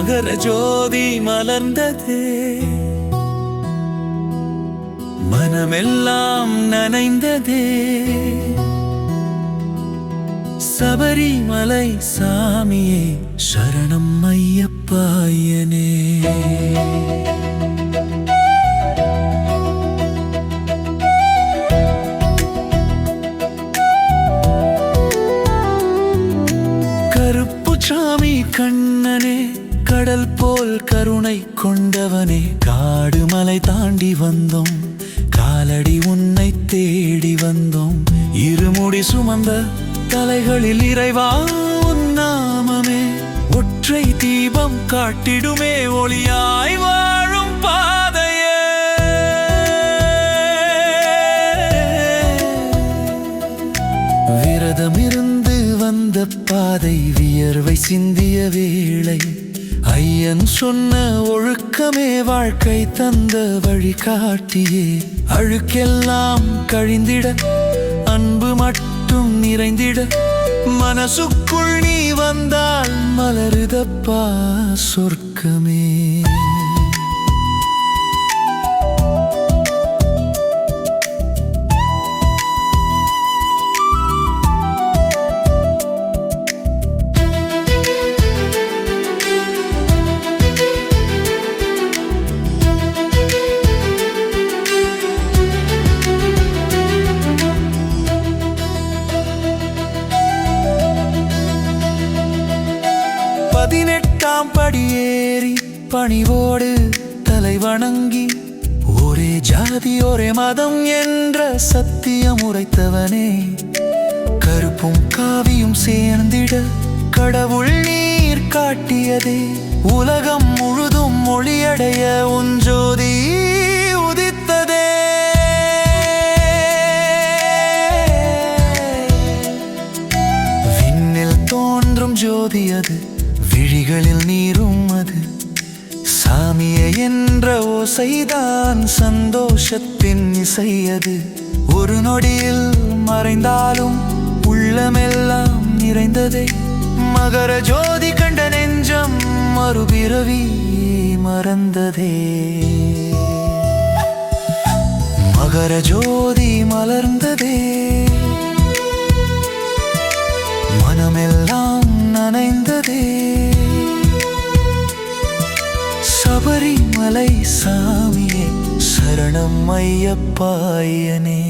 மகர ஜோதி மலர்ந்ததே. மனமெல்லாம் நனைந்ததே. சபரிமலை சாமியே சரணம் ஐயப்பாயனே. கருப்பு சாமி கண்ணனே கடல் போல் கருணை கொண்டவனே காடு மலை தாண்டி வந்தோம். காலடி உன்னை தேடி வந்தோம். இருமுடி சுமந்த தலைகளில் இறைவா நாமமே. ஒற்றை தீபம் காட்டிடுமே ஒளியாய் வாழும் பாதையே. விரதமிருந்து வந்த பாதை வியர்வை சிந்திய வேளை. ஐயன் சொன்ன ஒழுக்கமே வாழ்க்கை தந்த வழிகாட்டியே அழுக்கெல்லாம் கழிந்திட அன்பு மட்டும் நிறைந்திட. மனசுக்குள் நீ வந்தால் மலருதப்பா சொர்க்கமே. பதினெட்டாம் படியேறி பணிவோடு தலை வணங்கி ஒரே ஜாதி ஒரே மதம் என்ற சத்தியம் உரைத்தவனே. கருப்பும் காவியும் சேர்ந்திட கடவுள் நீர் காட்டியதே. உலகம் முழுதும் மொழியடைய உஞ்சோதி உதித்ததே. விண்ணில் தோன்றும் ஜோதி அது. விழிகளில் நீரும் அது சாமிய என்ற ஓசைதான் சந்தோஷத்தின் இசை அது ஒரு நொடியில் மறைந்தாலும் உள்ளமெல்லாம் நிறைந்ததே. மகர ஜோதி கண்ட நெஞ்சம் மறுபிறவி மறந்ததே. மகர ஜோதி மலர்ந்ததே. மனமெல்லாம் நனைந்ததே. சபரிமலை சாமியே சரணம் ஐயப்பாயனே